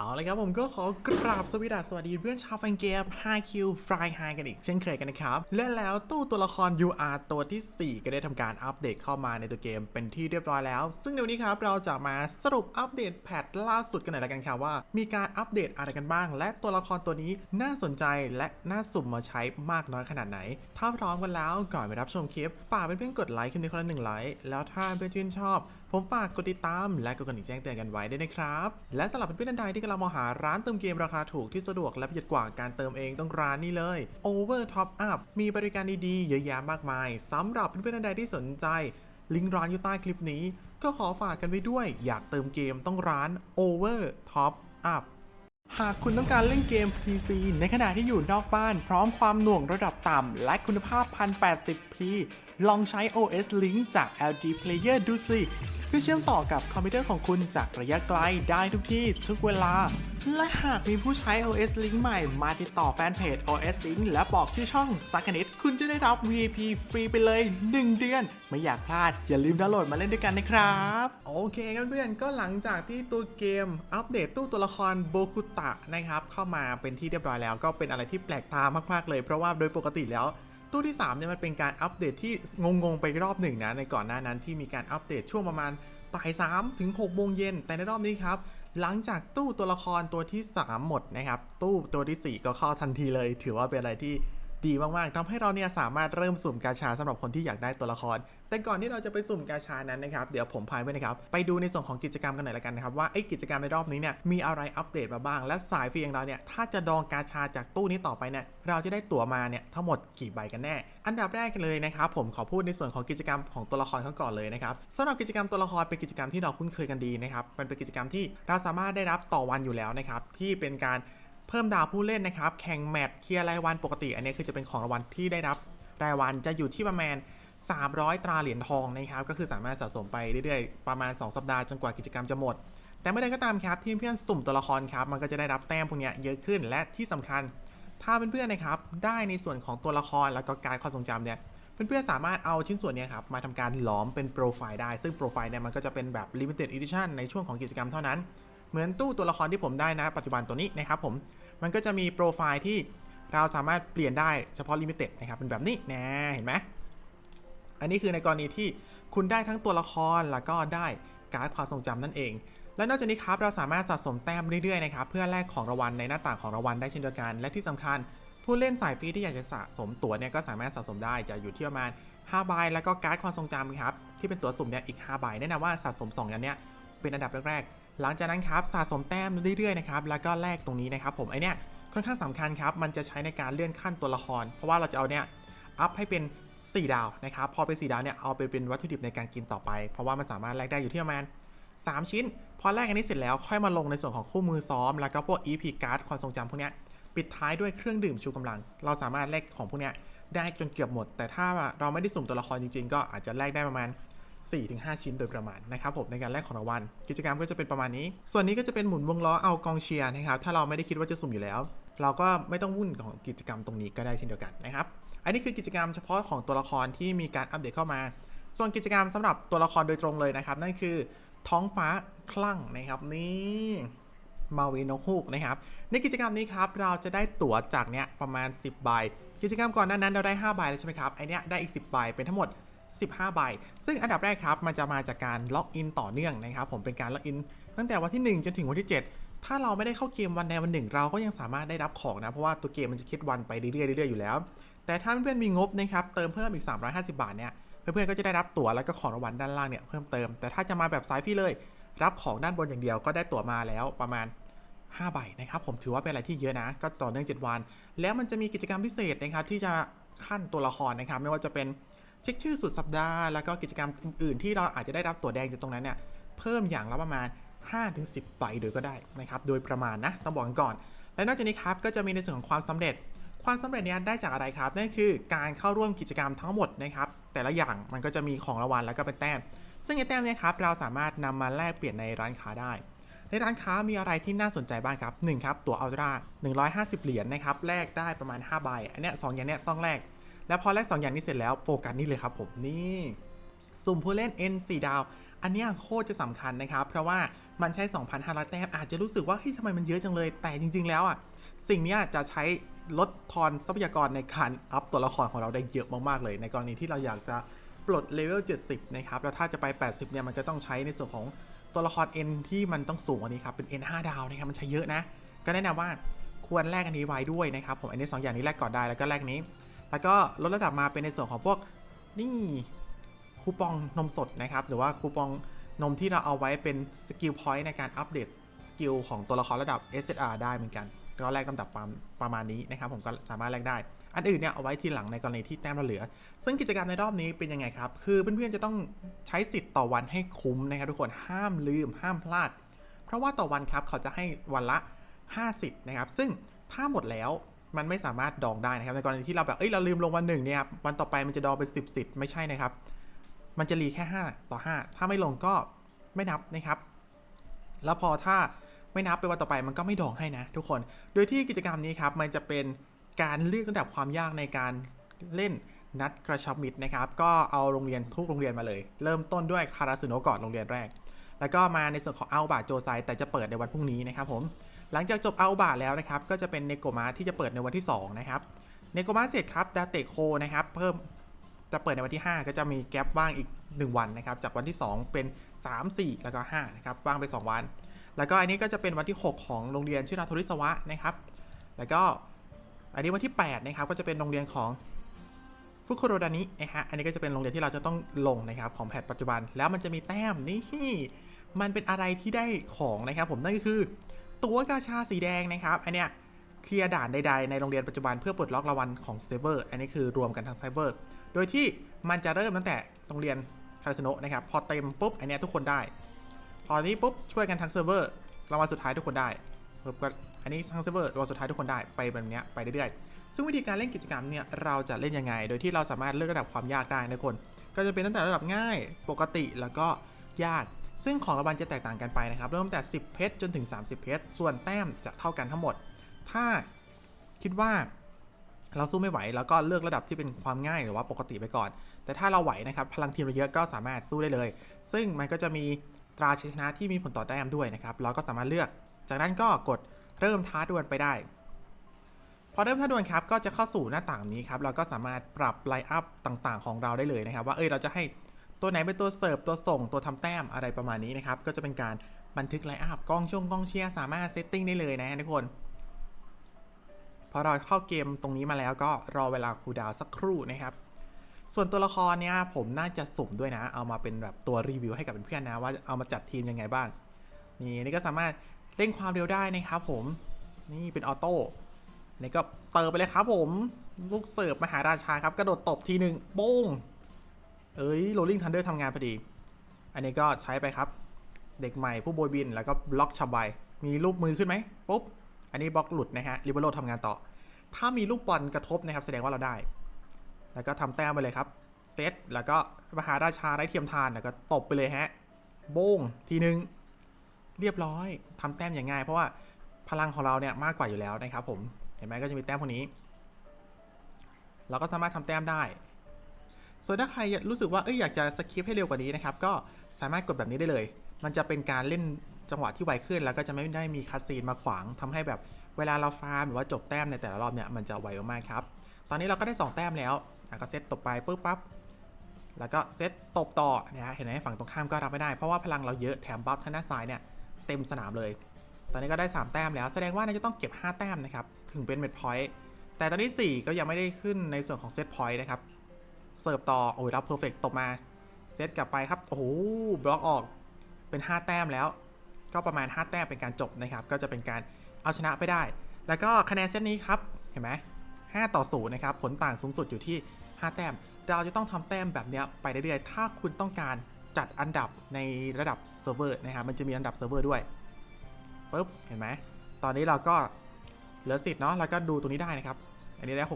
เอาเลยครับผมก็ขอกราบสวีดัสสวัสดีเพื่อนชาวแฟนเกม 5Q Fly High กันอีกเช่นเคยกันนะครับ และแล้วตู้ตัวละคร UR ตัวที่ 4 ก็ได้ทำการอัปเดตเข้ามาในตัวเกมเป็นที่เรียบร้อยแล้ว ซึ่งในวันนี้ครับเราจะมาสรุปอัปเดตแพทล่าสุดกันหน่อยละกันครับว่า มีการอัปเดตอะไรกันบ้าง และตัวละครตัวนี้น่าสนใจและน่าสุ่มมาใช้มากน้อยขนาดไหน ถ้าพร้อมกันแล้วก่อนไปรับชมคลิปฝากเพื่อนๆกดไลค์คลิปนี้คนละหนึ่งไลค์แล้วถ้าเพื่อนชื่นชอบ ผมฝากกดติดตามและกดกระดิ่งแจ้งเตือนกันไว้ด้วยนะครับและสำหรับเพื่อนๆท่านใดที่ำลังมองหาร้านเติมเกมราคาถูกที่สะดวกและประหยัดกว่าการเติมเองต้องร้านนี้เลย Over Top Up มีบริการดีๆ เยอะแยะมากมายสำหรับเพื่อนๆท่านใดที่สนใจ ลิงก์ร้านอยู่ใต้คลิปนี้ ก็ขอฝากกันไว้ด้วย อยากเติมเกมต้องร้าน Over Top Up หากคุณต้องการเล่นเกม PC ในขณะที่อยู่นอกบ้าน พร้อมความหน่วงระดับต่ำ และคุณภาพ 1080p ลองใช้ OS Link จาก LG Player ดูสิ เพื่อเชื่อมต่อกับคอมพิวเตอร์ของคุณจากระยะไกลได้ทุกที่ทุกเวลา และหากมีผู้ใช้ OS Link ใหม่มาติดต่อแฟนเพจ OS Link และบอกชื่อช่องสักนิดคุณจะได้รับ VIP ฟรีไปเลย 1 เดือน ไม่อยากพลาด อย่าลืมดาวน์โหลดมาเล่นด้วยกันนะครับ โอเคครับเพื่อนก็หลังจากที่ตัวเกมอัปเดตตู้ตัวละครโบคุตะนะครับเข้ามาเป็นที่เรียบร้อยแล้วก็เป็นอะไรที่แปลกตามากๆเลย เพราะว่าโดยปกติแล้ว ตู้ที่3เนี่ยมันเป็นการอัปเดตที่งงๆไปรอบหนึ่งนะในก่อนหน้านั้นที่มีการอัปเดตช่วงประมาณบ่าย3ถึง6โมงเย็นแต่ในรอบนี้ครับหลังจากตู้ตัวละครตัวที่ 3 หมดนะครับ ตู้ตัวทีสี่4 ก็เข้าทันทีเลย ถือว่าเป็นอะไรที่ ดีมากๆทำให้เราเนี่ยสามารถเริ่มสุ่มกาชาสำหรับคนที่อยากได้ตัวละคร แต่ก่อนที่เราจะไปสุ่มกาชานั้นนะครับ เดี๋ยวผมพาไปนะครับ ไปดูในส่วนของกิจกรรมกันหน่อยละกันนะครับ ว่าไอ้กิจกรรมในรอบนี้เนี่ยมีอะไรอัปเดตมาบ้าง และสายฟรีอย่างเราเนี่ยถ้าจะดองกาชาจากตู้นี้ต่อไปเนี่ยเราจะได้ตั๋วมาเนี่ยทั้งหมดกี่ใบกันแน่ อันดับแรกเลยนะครับผมขอพูดในส่วนของกิจกรรมของตัวละครเขาก่อนเลยนะครับสำหรับกิจกรรมตัวละครเป็นกิจกรรมที่เราคุ้นเคยกันดีนะครับมันเป็นกิจกรรมที่เราสามารถได้รับต่อวันอยู่แล้วนะครับที่เป็นการ เพิ่มดาวผู้เล่นนะครับ แข่งแมตช์เคลียร์รายวันปกติ อันนี้คือจะเป็นของรางวัลที่ได้รับรายวันจะอยู่ที่ประมาณ 300 ตราเหรียญทองนะครับ ก็คือสามารถสะสมไปเรื่อยๆ ประมาณ 2 สัปดาห์จนกว่ากิจกรรมจะหมด แต่เมื่อใดก็ตามครับที่เพื่อนสุ่มตัวละครครับ มันก็จะได้รับแต้มพวกนี้เยอะขึ้น และที่สำคัญ ถ้าเพื่อนๆนะครับ ได้ในส่วนของตัวละครแล้วก็การความทรงจำเนี่ยเพื่อนๆสามารถเอาชิ้นส่วนนี้ครับมาทำการหลอมเป็นโปรไฟล์ได้ ซึ่งโปรไฟล์เนี่ยมันก็จะเป็นแบบ limited edition ในช่วงของกิจกรรมเท่านั้น เหมือนตู้ตัวละครที่ผมได้นะ ปัจจุบันตัวนี้นะครับผมมันก็จะมีโปรไฟล์ที่เราสามารถเปลี่ยนได้เฉพาะ limited นะครับเป็นแบบนี้นะเห็นไหมอันนี้คือในกรณีที่คุณได้ทั้งตัวละครแล้วก็ได้การ์ดความทรงจำนั่นเอง และนอกจากนี้ครับเราสามารถสะสมแต้มเรื่อยๆนะครับเพื่อแลกของรางวัลในหน้าต่างของรางวัลได้เช่นเดียวกัน และที่สำคัญ ผู้เล่นสายฟรีที่อยากจะสะสมตั๋วเนี่ยก็สามารถสะสมได้จะอยู่ที่ประมาณ5ใบแล้วก็การ์ดความทรงจำครับที่เป็นตั๋วสุ่มเนี่ยอีก5ใบแนะนำว่าสะสม2อย่างเนี้ยเป็นอันดับแรกๆ หลังจากนั้นครับสะสมแต้มเรื่อยๆนะครับแล้วก็แลกตรงนี้นะครับผมไอเนี้ยค่อนข้างสำคัญครับมันจะใช้ในการเลื่อนขั้นตัวละคร เพราะว่าเราจะเอาเนี่ยอัพให้เป็น 4 ดาวนะครับพอเป็น 4 ดาวเนี่ยเอาไปเป็นวัตถุดิบในการกินต่อไป เพราะว่ามันสามารถแลกได้อยู่ที่ประมาณ3 ชิ้น พอแลกอันนี้เสร็จแล้วค่อยมาลงในส่วนของคู่มือซ้อม แล้วก็พวก EP card ความทรงจำพวกเนี้ยปิดท้ายด้วยเครื่องดื่มชูกำลัง เราสามารถแลกของพวกเนี้ยได้จนเกือบหมด แต่ถ้าเราไม่ได้สุ่มตัวละครจริงๆ ก็อาจจะแลกได้ประมาณ 4-5 ชิ้นโดยประมาณนะครับผมในการแลกของรางวัลกิจกรรมก็จะเป็นประมาณนี้ ส่วนนี้ก็จะเป็นหมุนวงล้อเอากองเชียร์นะครับถ้าเราไม่ได้คิดว่าจะสุ่มอยู่แล้ว เราก็ไม่ต้องวุ่นของกิจกรรมตรงนี้ก็ได้เช่นเดียวกันนะครับอันนี้คือกิจกรรมเฉพาะของตัวละครที่มีการอัปเดตเข้ามา ส่วนกิจกรรมสำหรับตัวละครโดยตรงเลยนะครับ นั่นคือท้องฟ้าคลั่งนะครับนี่มาวีนกฮูกนะครับในกิจกรรมนี้ครับเราจะได้ตั๋วจากเนี้ยประมาณ 10 ใบ กิจกรรมก่อนหน้านั้นเราได้ 5 ใบแล้วใช่ไหมครับไอเนี้ยได้อีก 10 ใบเป็นทั้งหมด 15 ใบ ซึ่งอันดับแรกครับมันจะมาจากการล็อกอินต่อเนื่องนะครับผมเป็นการล็อกอินตั้งแต่วันที่ 1 จนถึงวันที่ 7 ถ้าเราไม่ได้เข้าเกมวันใดวันหนึ่ง เราก็ยังสามารถได้รับของนะเพราะว่าตัวเกมมันจะคิดวันไปเรื่อยๆเรื่อยๆอยู่แล้ว แต่ถ้าเพื่อนมีงบนะครับเติมเพิ่มอีก 350 บาทเนี่ยเพื่อนๆก็จะได้รับตั๋วแล้วก็ของรางวัลด้านล่างเนี่ยเพิ่มเติม แต่ถ้าจะมาแบบสายฟรีเลย รับของด้านบนอย่างเดียวก็ได้ตั๋วมาแล้วประมาณ5ใบนะครับผมถือว่าเป็นอะไรที่เยอะนะ ก็ต่อเนื่อง 7 วัน แล้วมันจะมีกิจกรรมพิเศษนะครับที่จะขั้นตัวละครนะครับ ไม่ว่าจะเป็น เช็คชื่อสุดสัปดาห์แล้วก็กิจกรรมอื่นๆ ที่เราอาจจะได้รับตั๋วแดงจากตรงนั้นเนี่ยเพิ่มอย่างละประมาณ 5-10ใบโดยก็ได้นะครับโดยประมาณนะต้องบอกกันก่อน และนอกจากนี้ครับก็จะมีในส่วนของความสำเร็จ ความสำเร็จนี้ได้จากอะไรครับนั่นคือการเข้าร่วมกิจกรรมทั้งหมดนะครับแต่ละอย่างมันก็จะมีของรางวัลแล้วก็เป็นแต้ม ซึ่งไอ้แต้มเนี่ยครับเราสามารถนำมาแลกเปลี่ยนในร้านค้าได้ในร้านค้ามีอะไรที่น่าสนใจบ้างครับ1ครับ ตั๋วอัลตร้า150 เหรียญนะครับ แลกได้ประมาณ 5 ใบ อันเนี้ยสองอย่างเนี้ยต้องแลก แล้วพอแลก2อย่างนี้เสร็จแล้วโฟกัสนี่เลยครับผมนี่สุ่มผู้เล่น N 4 ดาว อันนี้โคตรจะสำคัญนะครับ เพราะว่ามันใช้ 2,500 แต้มอาจจะรู้สึกว่าเฮ้ยทำไมมันเยอะจังเลย แต่จริง ๆ แล้วอะสิ่งนี้จะใช้ลดทอนทรัพยากรในการอัพตัวละครของเราได้เยอะมาก ๆ เลย ในกรณีที่เราอยากจะปลดเลเวล 70 นะครับ แล้วถ้าจะไป 80 เนี่ย มันก็ต้องใช้ในส่วนของตัวละคร N ที่มันต้องสูงกว่านี้ครับ เป็น N 5 ดาวนะครับ มันใช้เยอะนะ ก็แนะนำว่าควรแลกอันนี้ไว้ด้วยนะครับ ผม อันนี้ 2 อย่างนี้แลกก่อนได้ แล้วก็แลกนี้ แล้วก็ลดระดับมาเป็นในส่วนของพวกนี่คูปองนมสดนะครับ หรือว่าคูปองนมที่เราเอาไว้เป็นสกิลพอยต์ในการอัปเดตสกิลของตัวละครระดับ SSR ได้เหมือนกันก็แลกลำดับประประมาณนี้นะครับ ผมก็สามารถแลกได้ อันอื่นเนี่ยเอาไว้ทีหลังในกรณีที่แต้มเราเหลือ ซึ่งกิจกรรมในรอบนี้เป็นยังไงครับ คือเพื่อนๆจะต้องใช้สิทธิ์ต่อวันให้คุ้มนะครับทุกคนห้ามลืมห้ามพลาด เพราะว่าต่อวันครับเขาจะให้วันละ5สิทธิ์นะครับ ซึ่งถ้าหมดแล้ว มันไม่สามารถดองได้นะครับในกรณีที่เราแบบเอ้ยเราลืมลงวันหนึ่งเนี่ยครับวันต่อไปมันจะดองเป็น10สิทธิ์ไม่ใช่นะครับ มันจะรีแค่ 5 ต่อ 5 ถ้าไม่ลงก็ไม่นับนะครับ แล้วพอถ้าไม่นับไปวันต่อไปมันก็ไม่ดองให้นะ ทุกคน โดยที่กิจกรรมนี้ครับมันจะเป็นการเลือกระดับความยากในการเล่นนัดกระชับมิตรนะครับ ก็เอาโรงเรียนทุกโรงเรียนมาเลย เริ่มต้นด้วยคาราสึโนะก่อนโรงเรียนแรก แล้วก็มาในส่วนของอัลบาโจไซแต่จะเปิดในวันพรุ่งนี้นะครับผม หลังจากจบอัลบาแล้วนะครับก็จะเป็นเนโกมาที่จะเปิดในวันที่2นะครับเนโกมาเสร็จครับดาเตโคนะครับเพิ่มจะเปิดในวันที่ 5 ก็จะมีแกลบว่างอีก 1 วันนะครับ จากวันที่ 2 เป็น 3 4 แล้วก็5นะครับว่างไป 2 วัน แล้วก็อันนี้ก็จะเป็นวันที่ 6 ของโรงเรียนชื่อนาทริสวะนะครับ แล้วก็อันนี้วันที่8นะครับก็จะเป็นโรงเรียนของฟุคุโรดานินะฮะอันนี้ก็จะเป็นโรงเรียนที่เราจะต้องลงนะครับของแพทปัจจุบัน แล้วมันจะมีแต้มนี่มันเป็นอะไรที่ได้ของนะครับผมนั่นก็คือ ตัวกาชาสีแดงนะครับ อันเนี้ยเคลียร์ด่านใดๆในโรงเรียนปัจจุบันเพื่อปลดล็อกรางวัลของเซเวอร์ อันนี้คือรวมกันทั้งไซเบอร์ โดยที่มันจะเริ่มตั้งแต่โรงเรียนคาสโนะนะครับ พอเต็มปุ๊บ อันเนี้ยทุกคนได้ พอนี้ปุ๊บช่วยกันทั้งเซิร์ฟเวอร์รางวัลสุดท้ายทุกคนได้ปุ๊บก็อันนี้ทั้งเซิร์ฟเวอร์รางวัลสุดท้ายทุกคนได้ไปแบบเนี้ยไปเรื่อยๆ ซึ่งวิธีการเล่นกิจกรรมเนี่ยเราจะเล่นยังไง โดยที่เราสามารถเลือกระดับความยากได้นะคน ก็จะเป็นตั้งแต่ระดับง่ายปกติแล้วก็ยาก ซึ่งของรางวัลจะแตกต่างกันไปนะครับ เริ่มแต่ 10 เพชรจนถึง 30 เพชร ส่วนแต้มจะเท่ากันทั้งหมด ถ้าคิดว่าเราสู้ไม่ไหวแล้วก็เลือกระดับที่เป็นความง่ายหรือว่าปกติไปก่อน แต่ถ้าเราไหวนะครับ พลังทีมเราเยอะก็สามารถสู้ได้เลย ซึ่งมันก็จะมีตราชัยชนะที่มีผลต่อแต้มด้วยนะครับ เราก็สามารถเลือก จากนั้นก็กดเริ่มท้าดวลไปได้ พอเริ่มท้าดวลครับก็จะเข้าสู่หน้าต่างนี้ครับ เราก็สามารถปรับไลน์อัพต่างๆ ของเราได้เลยนะครับ ว่าเอ้ยเราจะให้ ตัวไหนเป็นตัวเสิร์ฟตัวส่งตัวทำแต้มอะไรประมาณนี้นะครับ ก็จะเป็นการบันทึกไลน์อัพกล้องช่วงกล้องเชียร์สามารถเซตติ้งได้เลยนะทุกคน พอเราเข้าเกมตรงนี้มาแล้วก็รอเวลาคูดาวสักครู่นะครับ ส่วนตัวละครเนี่ยผมน่าจะสุ่มด้วยนะ เอามาเป็นแบบตัวรีวิวให้กับเพื่อนๆนะว่าเอามาจัดทีมยังไงบ้าง นี่นี่ก็สามารถเร่งความเร็วได้นะครับผม นี่เป็นออโต้นี่ก็เติมไปเลยครับผม ลูกเสิร์ฟมหาราชาครับ กระโดดตบทีหนึ่งโป้ง เอ้ยโรลลิงทันเดอร์ทำงานพอดี อันนี้ก็ใช้ไปครับ เด็กใหม่ผู้โบยบินแล้วก็บล็อกชับไวมีรูปมือขึ้นไหมปุ๊บ อันนี้บล็อกหลุดนะฮะริเบโรทำงานต่อ ถ้ามีลูกบอลกระทบนะครับ แสดงว่าเราได้ แล้วก็ทำแต้มไปเลยครับเซตแล้วก็มหาราชาไร้เทียมทานแล้วก็ตบไปเลยฮะโบ้งทีนึง เรียบร้อยทำแต้มอย่างง่าย เพราะว่าพลังของเราเนี่ยมากกว่าอยู่แล้วนะครับผมเห็นไหมก็จะมีแต้มพวกนี้ เราก็สามารถทำแต้มได้ ส่วนถ้าใครรู้สึกว่าเอ้ยอยากจะสคิปให้เร็วกว่านี้นะครับ ก็สามารถกดแบบนี้ได้เลย มันจะเป็นการเล่นจังหวะที่ไวขึ้น แล้วก็จะไม่ได้มีคัสซีนมาขวางทำให้แบบเวลาเราฟาร์มหรือว่าจบแต้มในแต่ละรอบเนี่ยมันจะไวมากครับ ตอนนี้เราก็ได้ 2 แต้มแล้วก็เซตตบไปปุ๊บปั๊บ แล้วก็เซตตบต่อนะฮะ เห็นไหมฝั่งตรงข้ามก็รับไม่ได้ เพราะว่าพลังเราเยอะแถมบัฟทางด้านซ้ายเนี่ยเต็มสนามเลย ตอนนี้ก็ได้ 3 แต้มแล้ว แสดงว่าน่าจะต้องเก็บ 5 แต้มนะครับ ถึงเป็นเม็ดพอยต์ แต่ตอนนี้ 4 ก็ยังไม่ได้ขึ้นในส่วนของเซตพอยต์นะครับ เสิร์ฟต่อ โอ้ยรับเพอร์เฟกตบมา เซตกลับไปครับ โอ้โหบล็อกออกเป็น 5 แต้มแล้ว ก็ประมาณ 5 แต้มเป็นการจบนะครับ ก็จะเป็นการเอาชนะไปได้ แล้วก็คะแนนเซตนี้ครับ เห็นไหม5ต่อ0นะครับ ผลต่างสูงสุดอยู่ที่ 5 แต้ม เราจะต้องทำแต้มแบบเนี้ยไปเรื่อยๆ ถ้าคุณต้องการจัดอันดับในระดับเซิร์ฟเวอร์นะครับ มันจะมีอันดับเซิร์ฟเวอร์ด้วยปุ๊บ เห็นไหม ตอนนี้เราก็เหลือสิทธิ์เนาะ แล้วก็ดูตรงนี้ได้นะครับ อันนี้ได้ห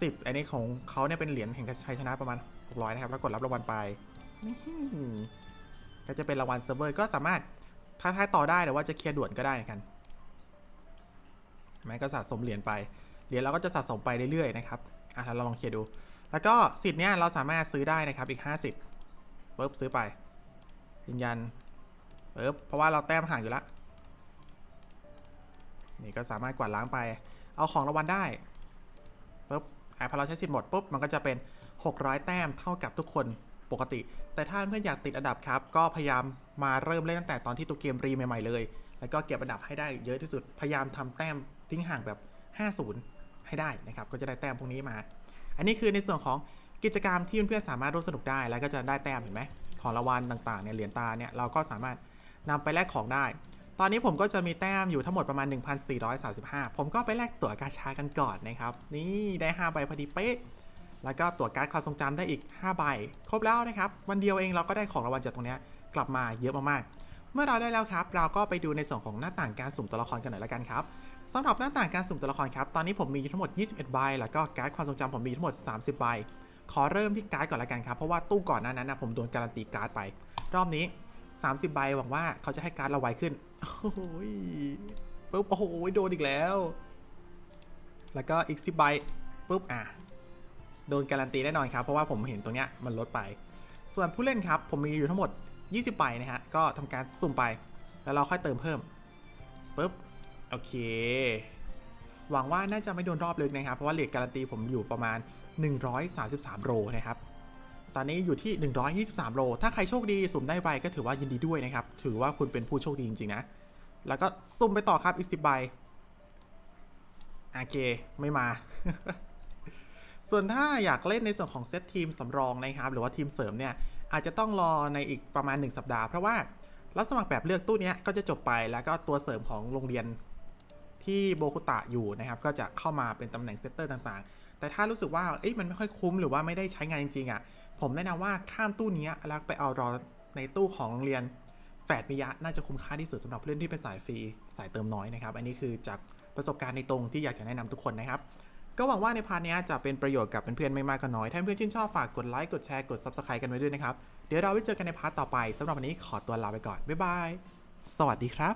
สิบอันนี้ของเขาเนี่ยเป็นเหรียญแห่งชัยชนะประมาณ 600 นะครับ แล้วกดรับรางวัลไปก็จะเป็นรางวัลเซิร์ฟเวอร์ก็สามารถท้าทายต่อได้หรือว่าจะเคลียร์ด่วนก็ได้นะครับแม้ก็สะสมเหรียญไป เหรียญเราก็จะสะสมไปเรื่อยๆนะครับอะเราลองเคลียร์ดู แล้วก็สิทธิ์เนี่ยเราสามารถซื้อได้นะครับอีก 50ปุ๊บซื้อไปยืนยันปึ๊บเพราะว่าเราแต้มห่างอยู่ล้วนี่ก็สามารถกวาดล้างไป เอาของรางวัลได้ พอเราใช้สิทธิ์หมดปุ๊บมันก็จะเป็น 600 แต้มเท่ากับทุกคนปกติ แต่ถ้าเพื่อนอยากติดอันดับครับ ก็พยายามมาเริ่มเล่นตั้งแต่ตอนที่ตัวเกมรีใหม่ๆเลย แล้วก็เก็บอันดับให้ได้เยอะที่สุด พยายามทำแต้มทิ้งห่างแบบ 50 ให้ได้นะครับ ก็จะได้แต้มพวกนี้มา อันนี้คือในส่วนของกิจกรรมที่เพื่อนๆสามารถร่วมสนุกได้ แล้วก็จะได้แต้มเห็นไหมของรางวัลต่างๆเนี่ยเหรียญตาเนี่ยเราก็สามารถนำไปแลกของได้ ตอนนี้ผมก็จะมีแต้มอยู่ทั้งหมดประมาณ 1,435 ผมก็ไปแลกตั๋วกาชากันก่อนนะครับ นี่ได้ 5 ใบพอดีเป๊ะ แล้วก็ตั๋วการ์ดความทรงจำได้อีก 5 ใบ ครบแล้วนะครับ วันเดียวเองเราก็ได้ของรางวัลจากตรงนี้กลับมาเยอะมากๆ เมื่อเราได้แล้วครับ เราก็ไปดูในส่วนของหน้าต่างการสุ่มตัวละครกันหน่อยละกันครับสำหรับหน้าต่างการสุ่มตัวละครครับ ตอนนี้ผมมีทั้งหมด 21 ใบ แล้วก็การ์ดความทรงจำผมมีทั้งหมด 30 ใบ ขอเริ่มที่การ์ดก่อนละกันครับ เพราะว่าตู้ก่อนหน้านั้นนะผมโดนการันตีการ์ดไป รอบนี้ 30 ใบหวังว่าเขาจะให้การ์ดเราไวขึ้น โอ้โหยปุ๊บ โอ้โหยโดนอีกแล้ว แล้วก็อีก 10 ใบปุ๊บ อะ โดนการันตีแน่นอนครับ เพราะว่าผมเห็นตรงเนี้ยมันลดไป ส่วนผู้เล่นครับ ผมมีอยู่ทั้งหมด 20 ใบนะฮะ ก็ทำการสุ่มไป แล้วเราค่อยเติมเพิ่มปุ๊บ โอเค หวังว่าน่าจะไม่โดนรอบลึกนะครับ เพราะว่าเหรียญการันตีผมอยู่ประมาณ 133 โรนะครับ ตอนนี้อยู่ที่ 123 โล ถ้าใครโชคดีสุ่มได้ใบก็ถือว่ายินดีด้วยนะครับ ถือว่าคุณเป็นผู้โชคดีจริงๆนะ แล้วก็สุ่มไปต่อครับอีก 10 ใบโอเค ไม่มา ส่วนถ้าอยากเล่นในส่วนของเซตทีมสำรองนะครับ หรือว่าทีมเสริมเนี่ย อาจจะต้องรอในอีกประมาณ 1 สัปดาห์ เพราะว่ารับสมัครแบบเลือกตู้นี้ก็จะจบไป แล้วก็ตัวเสริมของโรงเรียนที่โบคุตะอยู่นะครับ ก็จะเข้ามาเป็นตำแหน่งเซตเตอร์ต่างๆ แต่ถ้ารู้สึกว่าเอ้ยมันไม่ค่อยคุ้มหรือว่าไม่ได้ใช้งานจริงๆอะ ผมแนะนำว่าข้ามตู้นี้แล้วไปเอารอในตู้ของโรงเรียนแฝดมิยะน่าจะคุ้มค่าที่สุดสำหรับผู้เล่นที่เป็นสายฟรีสายเติมน้อยนะครับ อันนี้คือจากประสบการณ์ในตรงที่อยากจะแนะนำทุกคนนะครับ ก็หวังว่าในพาร์ทนี้จะเป็นประโยชน์กับเพื่อนๆไม่มากก็น้อย ถ้าเพื่อนชื่นชอบฝากกดไลค์กดแชร์กด subscribe กันไว้ด้วยนะครับ เดี๋ยวเราไว้เจอกันในพาร์ทต่อไปสำหรับวันนี้ขอตัวลาไปก่อนบ๊ายบายสวัสดีครับ